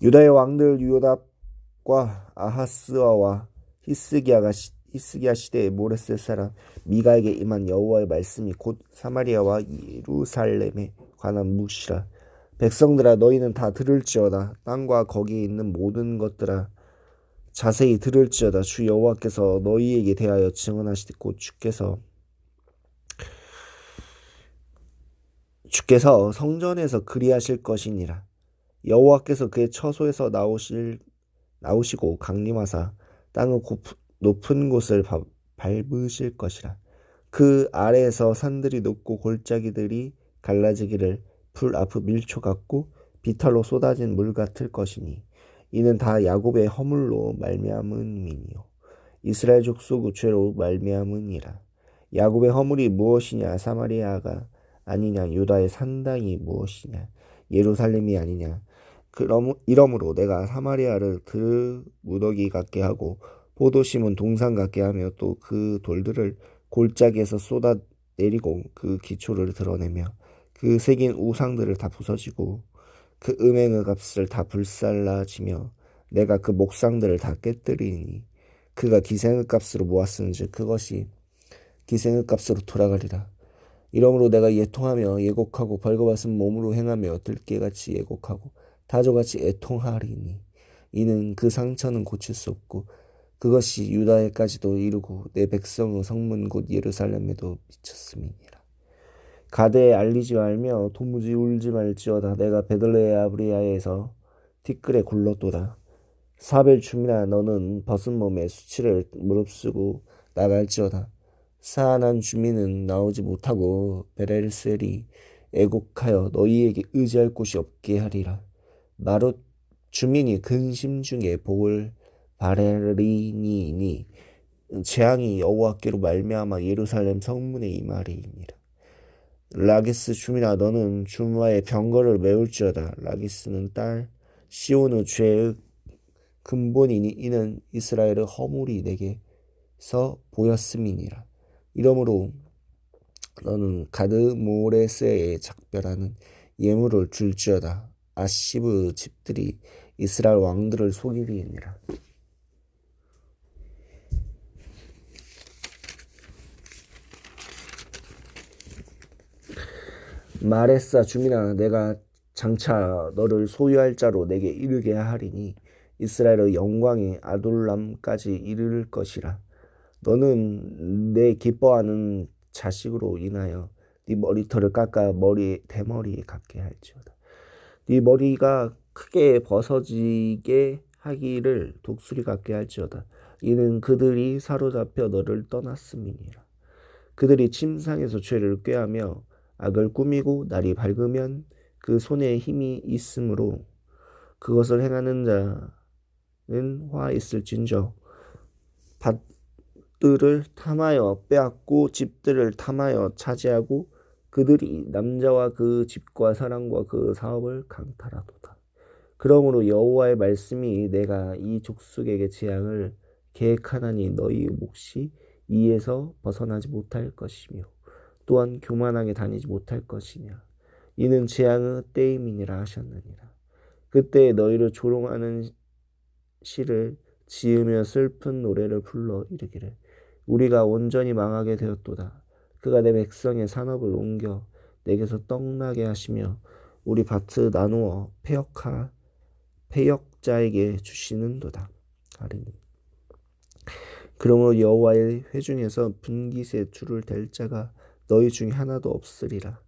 유다의 왕들 유다과 아하스와와 히스기야가 시, 히스기야 시대의 모레스 사람 미가에게 임한 여호와의 말씀이 곧 사마리아와 예루살렘에 관한 묵시라. 백성들아 너희는 다 들을지어다. 땅과 거기에 있는 모든 것들아 자세히 들을지어다. 주 여호와께서 너희에게 대하여 증언하시되 곧 주께서 주께서 성전에서 그리하실 것이니라 여호와께서 그의 처소에서 나오실 나오시고 강림하사 땅의 높은 곳을 밟으실 것이라. 그 아래에서 산들이 높고 골짜기들이 갈라지기를 불 앞의 밀초 같고 비탈로 쏟아진 물 같을 것이니 이는 다 야곱의 허물로 말미암음이니요. 이스라엘 족속의 죄로 말미암으니라. 야곱의 허물이 무엇이냐? 사마리아가 아니냐? 유다의 산당이 무엇이냐? 예루살렘이 아니냐 그럼 이러므로 내가 사마리아를 그 무더기 같게 하고 포도심은 동상 같게 하며 또 그 돌들을 골짜기에서 쏟아 내리고 그 기초를 드러내며 그 새긴 우상들을 다 부서지고 그 음행의 값을 다 불살라지며 내가 그 목상들을 다 깨뜨리니 그가 기생의 값으로 모았은즉 그것이 기생의 값으로 돌아가리라. 이러므로 내가 예통하며 예곡하고 벌거벗은 몸으로 행하며 들깨같이 예곡하고 다조같이 애통하리니 이는 그 상처는 고칠 수 없고 그것이 유다에까지도 이르고 내 백성의 성문 곧 예루살렘에도 미쳤음이니라. 가대에 알리지 말며 도무지 울지 말지어다 내가 베들레 아브리아에서 티끌에 굴렀도다. 사벨 춤이나 너는 벗은 몸에 수치를 무릅쓰고 나갈지어다. 사안한 주민은 나오지 못하고 베렐셀이 애곡하여 너희에게 의지할 곳이 없게 하리라. 마룻 주민이 근심 중에 복을 바레리니니 재앙이 여호와께로 말미암아 예루살렘 성문에 임하리니라. 라기스 주민아 너는 주마의 병거를 메울지어다. 라기스는 딸 시온의 죄의 근본이니 이는 이스라엘의 허물이 내게서 보였음이니라. 이러므로 너는 가드 모레스에 작별하는 예물을 줄지어다. 아시브 집들이 이스라엘 왕들을 속이리니라. 마레사 주민아 내가 장차 너를 소유할 자로 내게 이르게 하리니 이스라엘의 영광이 아둘람까지 이를 것이라 너는 내 기뻐하는 자식으로 인하여 네 머리털을 깎아 머리 대머리에 갖게 할지어다 네 머리가 크게 벗어지게 하기를 독수리 같게 할지어다. 이는 그들이 사로잡혀 너를 떠났음이니라. 그들이 침상에서 죄를 꾀하며 악을 꾸미고 날이 밝으면 그 손에 힘이 있으므로 그것을 행하는 자는 화 있을진저 밭들을 탐하여 빼앗고 집들을 탐하여 차지하고 그들이 남자와 그 집과 사랑과 그 사업을 강탈하도다. 그러므로 여호와의 말씀이 내가 이 족속에게 재앙을 계획하나니 너희 몫이 이에서 벗어나지 못할 것이며 또한 교만하게 다니지 못할 것이냐. 이는 재앙의 때임이니라 하셨느니라. 그때 너희를 조롱하는 시를 지으며 슬픈 노래를 불러 이르기를 우리가 온전히 망하게 되었도다. 그가 내 백성의 산업을 옮겨 내게서 떡나게 하시며 우리 밭을 나누어 폐역하 폐역자에게 주시는도다. 하리니. 그러므로 여호와의 회중에서 분깃의 줄을 댈 자가 너희 중에 하나도 없으리라.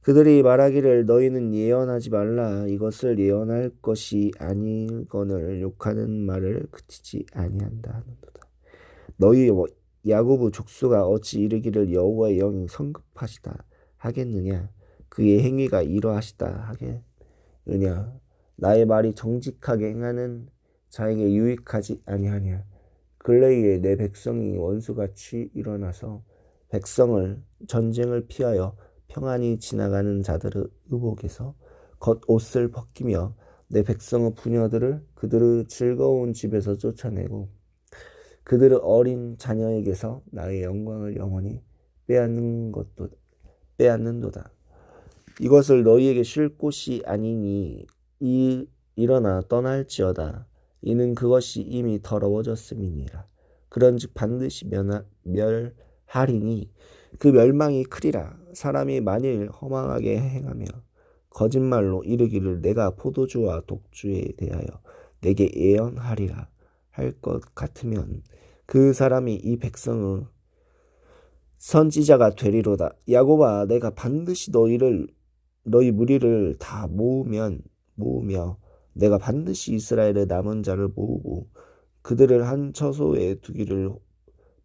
그들이 말하기를 너희는 예언하지 말라 이것을 예언할 것이 아니거늘 욕하는 말을 그치지 아니한다 하는도다. 너희 야고부 족수가 어찌 이르기를 여호와의 영이 성급하시다 하겠느냐? 그의 행위가 이러하시다 하겠느냐? 나의 말이 정직하게 행하는 자에게 유익하지 아니하냐? 근래에 내 백성이 원수같이 일어나서 백성을 전쟁을 피하여 평안히 지나가는 자들의 의복에서 겉옷을 벗기며 내 백성의 부녀들을 그들의 즐거운 집에서 쫓아내고 그들의 어린 자녀에게서 나의 영광을 영원히 빼앗는 것도 빼앗는도다. 이것을 너희에게 쉴 곳이 아니니 이 일어나 떠날지어다. 이는 그것이 이미 더러워졌음이니라. 그런즉 반드시 멸하, 멸하리니 그 멸망이 크리라. 사람이 만일 허망하게 행하며 거짓말로 이르기를 내가 포도주와 독주에 대하여 내게 예언하리라 할 것 같으면 그 사람이 이 백성의 선지자가 되리로다. 야곱아, 내가 반드시 너희를 너희 무리를 다 모으면 모으며 내가 반드시 이스라엘의 남은 자를 모으고 그들을 한 처소에 두기를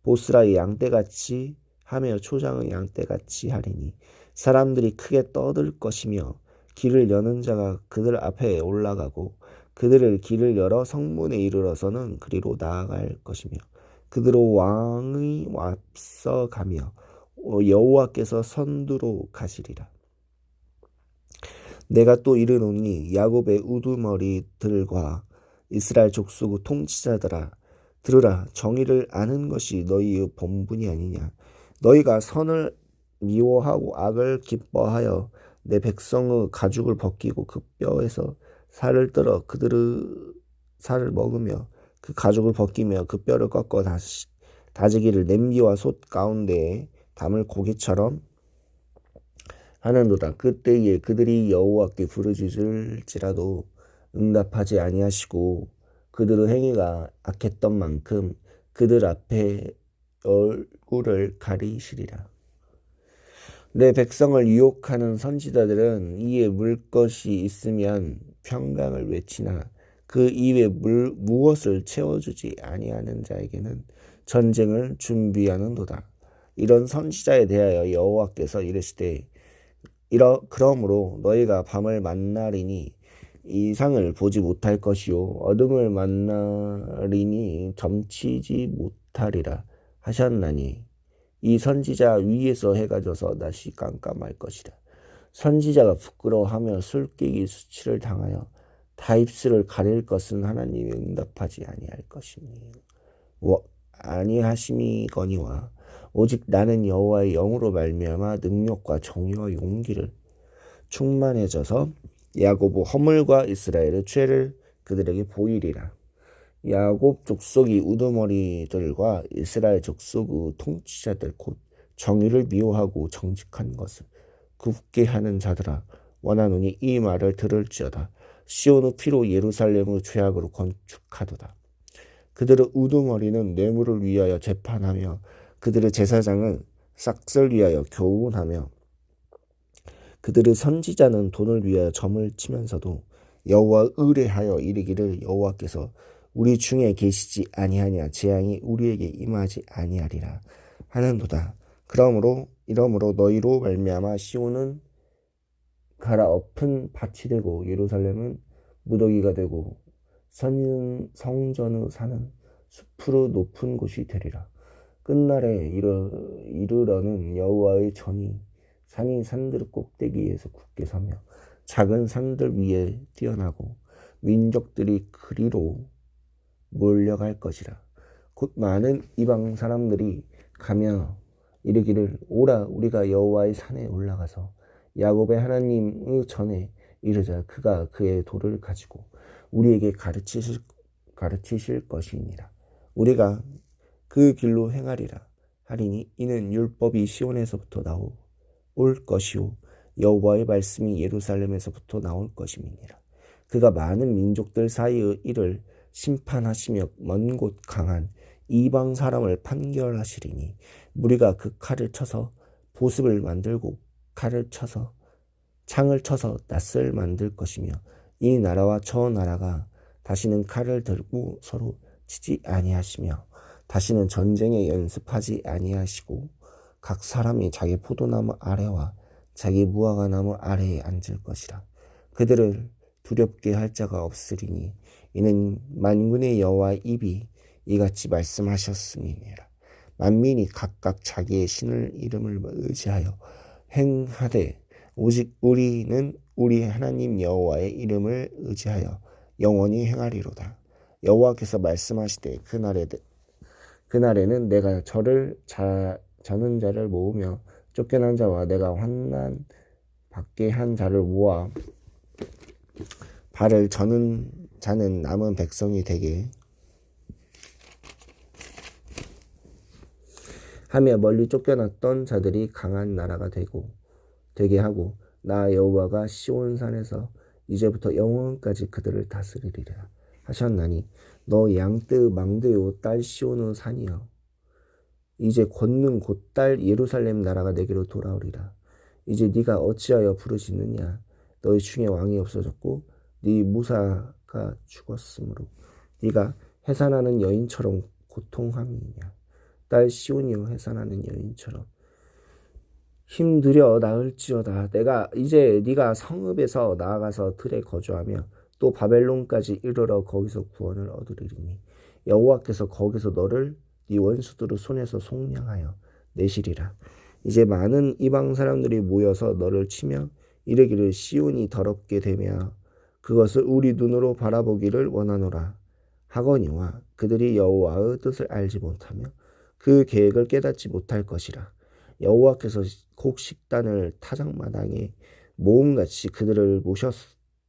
보스라의 양떼같이 하며 초장의 양떼같이 하리니 사람들이 크게 떠들 것이며 길을 여는 자가 그들 앞에 올라가고 그들을 길을 열어 성문에 이르러서는 그리로 나아갈 것이며 그들로 왕의 앞서가며 여호와께서 선두로 가시리라. 내가 또 이르노니 야곱의 우두머리들과 이스라엘 족속 통치자들아 들으라 정의를 아는 것이 너희의 본분이 아니냐 너희가 선을 미워하고 악을 기뻐하여 내 백성의 가죽을 벗기고 그 뼈에서 살을 떨어 그들의 살을 먹으며 그 가죽을 벗기며 그 뼈를 꺾어 다시 다지기를 냄비와 솥 가운데에 담을 고기처럼 하는도다. 그때에 그들이 여호와께 부르짖을지라도 응답하지 아니하시고 그들의 행위가 악했던 만큼 그들 앞에 얼굴을 가리시리라. 내 백성을 유혹하는 선지자들은 이에 물 것이 있으면 평강을 외치나 그 입에 물 무엇을 채워주지 아니하는 자에게는 전쟁을 준비하는도다. 이런 선지자에 대하여 여호와께서 이르시되 이러 그러므로 너희가 밤을 만나리니 이상을 보지 못할 것이요 어둠을 만나리니 점치지 못하리라 하셨나니 이 선지자 위에서 해가 져서 다시 깜깜할 것이라 선지자가 부끄러워하며 술깨기 수치를 당하여 다 입술을 가릴 것은 하나님이 응답하지 아니할 것이니 아니하심이거니와 오직 나는 여호와의 영으로 말미암아 능력과 정의와 용기를 충만해져서 야곱의 허물과 이스라엘의 죄를 그들에게 보이리라. 야곱 족속이 우두머리들과 이스라엘 족속의 통치자들 곧 정의를 미워하고 정직한 것을 굽게 하는 자들아 원하노니 이 말을 들을지어다. 시온의 피로 예루살렘의 죄악으로 건축하도다. 그들의 우두머리는 뇌물을 위하여 재판하며 그들의 제사장은 싹쓸 위하여 교훈하며 그들의 선지자는 돈을 위하여 점을 치면서도 여호와 의뢰하여 이르기를 여호와께서 우리 중에 계시지 아니하냐 재앙이 우리에게 임하지 아니하리라 하는도다. 그러므로 이러므로 너희로 말미암아 시온은 갈아엎은 밭이 되고 예루살렘은 무더기가 되고 선 성전의 산은 숲으로 높은 곳이 되리라. 끝날에 이르, 이르러는 여호와의 전이 산이 산들 꼭대기에서 굳게 서며 작은 산들 위에 뛰어나고 민족들이 그리로 몰려갈 것이라. 곧 많은 이방 사람들이 가며 이르기를 오라 우리가 여호와의 산에 올라가서 야곱의 하나님의 전에 이르자 그가 그의 돌을 가지고 우리에게 가르치실 가르치실 것이니라. 우리가 그 길로 행하리라 하리니 이는 율법이 시온에서부터 나올 것이요 여호와의 말씀이 예루살렘에서부터 나올 것임이니라. 그가 많은 민족들 사이의 일을 심판하시며 먼 곳 강한 이방 사람을 판결하시리니 무리가 그 칼을 쳐서 보습을 만들고 칼을 쳐서 창을 쳐서 낯을 만들 것이며 이 나라와 저 나라가 다시는 칼을 들고 서로 치지 아니하시며 다시는 전쟁에 연습하지 아니하시고 각 사람이 자기 포도나무 아래와 자기 무화과나무 아래에 앉을 것이라. 그들을 두렵게 할 자가 없으리니 이는 만군의 여호와 입이 이같이 말씀하셨음이니라. 만민이 각각 자기의 신을 이름을 의지하여 행하되 오직 우리는 우리 하나님 여호와의 이름을 의지하여 영원히 행하리로다. 여호와께서 말씀하시되 그날에 그날에는 내가 저를 자, 자는 자를 모으며 쫓겨난 자와 내가 환난 받게 한 자를 모아 발을 저는 자는 남은 백성이 되게 하며 멀리 쫓겨났던 자들이 강한 나라가 되고 되게 하고 나 여호와가 시온산에서 이제부터 영원까지 그들을 다스리리라 하셨나니 너 양떼의 망대요 딸 시온의 산이여. 이제 권능 곧딸 예루살렘 나라가 내게로 돌아오리라. 이제 네가 어찌하여 부르시느냐 너희 중에 왕이 없어졌고 네 무사가 죽었으므로 네가 해산하는 여인처럼 고통함이냐? 딸 시온이여 해산하는 여인처럼. 힘들여 나을지어다. 내가 이제 네가 성읍에서 나아가서 들에 거주하며 또 바벨론까지 이르러 거기서 구원을 얻으리니 여호와께서 거기서 너를 네 원수들의 손에서 속량하여 내시리라. 이제 많은 이방 사람들이 모여서 너를 치며 이르기를 시온이 더럽게 되며 그것을 우리 눈으로 바라보기를 원하노라. 하거니와 그들이 여호와의 뜻을 알지 못하며 그 계획을 깨닫지 못할 것이라. 여호와께서 곡식단을 타작마당에 모음같이 그들을 모셨,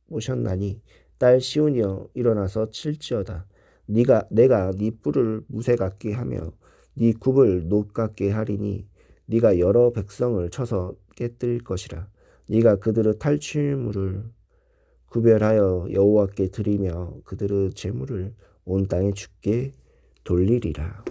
모셨나니 딸 시온이여 일어나서 칠지어다. 네가 내가 네 뿔을 무쇠 같게 하며 네 굽을 녹 같게 하리니 네가 여러 백성을 쳐서 깨뜨릴 것이라 네가 그들의 탈취물을 구별하여 여호와께 드리며 그들의 재물을 온 땅에 죽게 돌리리라